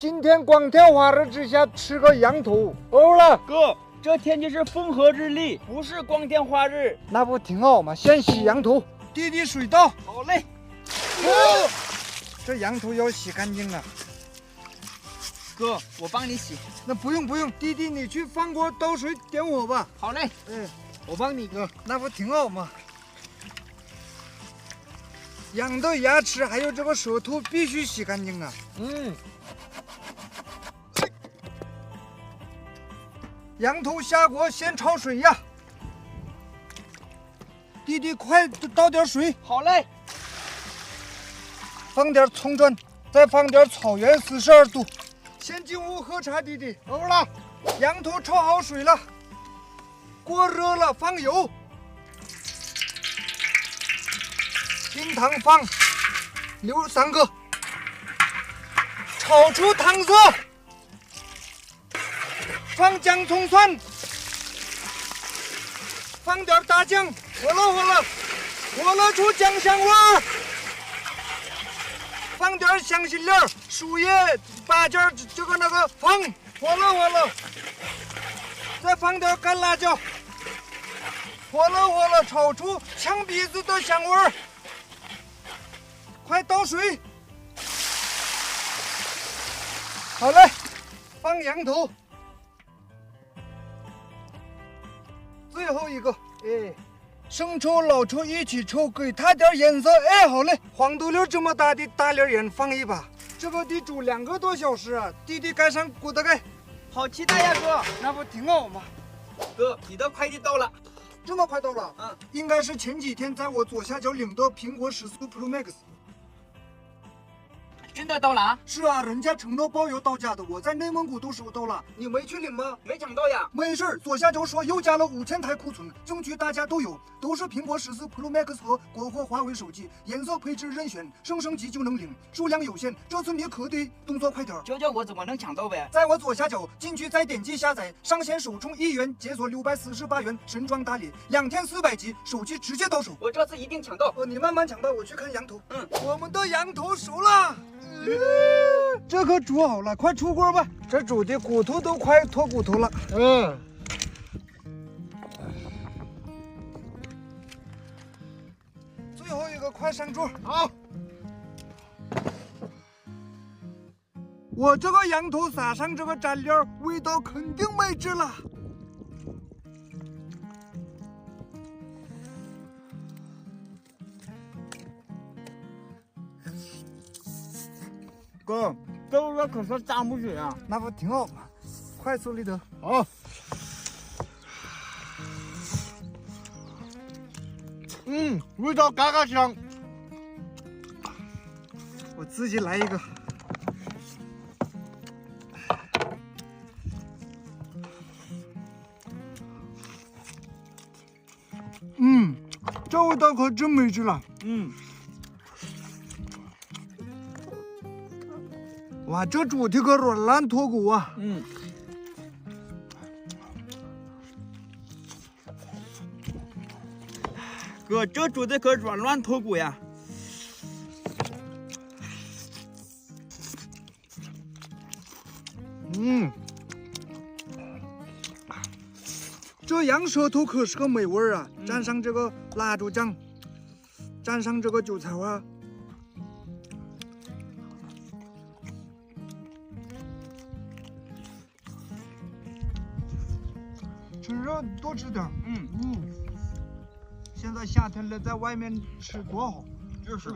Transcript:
今天光天化日之下吃个羊头，欧了，哥，这天气是风和日丽，不是光天化日。那不挺好吗？先洗羊头，滴滴水倒。好嘞。哦，这羊头要洗干净啊。哥，我帮你洗。那不用不用，弟弟你去放锅倒水点火吧。好嘞。嗯，我帮你哥，那不挺好吗？羊的牙齿还有这个舌头必须洗干净啊。嗯。羊头下锅先焯水呀，弟弟快倒点水。好嘞。放点葱段，再放点草原四十二度。先进屋喝茶，弟弟。欧了。羊头焯好水了，锅热了，放油，冰糖放留三个，炒出糖色。放姜葱蒜，放点大酱，火了火了，火了出酱香味儿。放点香辛料、树叶、八角，这个那个放，火了火了。再放点干辣椒，火了火了，炒出呛鼻子的香味儿。快倒水，好嘞，放羊头。最后一个，哎，生抽、老抽一起抽，给它点颜色。哎，好嘞，黄豆粒这么大的大粒盐放一把，这个得煮两个多小时啊！弟弟盖上锅盖，好期待呀，哥，那不挺好吗？哥，你的快递到了，这么快到了？嗯，应该是前几天在我左下角领的苹果十四 Pro Max。真的到了？是啊，人家承诺包邮到家的，我在内蒙古都收到了。你没去领吗？没抢到呀。没事左下角说又加了五千台库存，证据大家都有，都是苹果十四 Pro Max 和国货华为手机，颜色配置任选，升升级就能领，数量有限，这次你可得动作快点。教教我怎么能抢到呗？在我左下角进去再点击下载，上线首充一元，解锁六百四十八元神装大礼，两天四百级，手机直接到手。我这次一定抢到。哦，你慢慢抢吧，我去看羊头。嗯，我们的羊头熟了。这可煮好了，快出锅吧！这煮的骨头都快脱骨头了。嗯。最后一个，快上桌。好。我这个羊头撒上这个蘸料，味道肯定美极了。哥，这个可是蘸不水啊，那不挺好吗？快速立德，好。嗯，味道嘎嘎香。我自己来一个。嗯，这味道可真美极了。嗯。哇，这猪蹄可软烂脱骨啊！嗯，哥，这猪蹄可软烂脱骨呀！嗯，这羊舌头可是个美味啊！蘸上这个辣椒酱，蘸上这个韭菜花。吃肉多吃点，嗯嗯。现在夏天了，在外面吃多好，就是。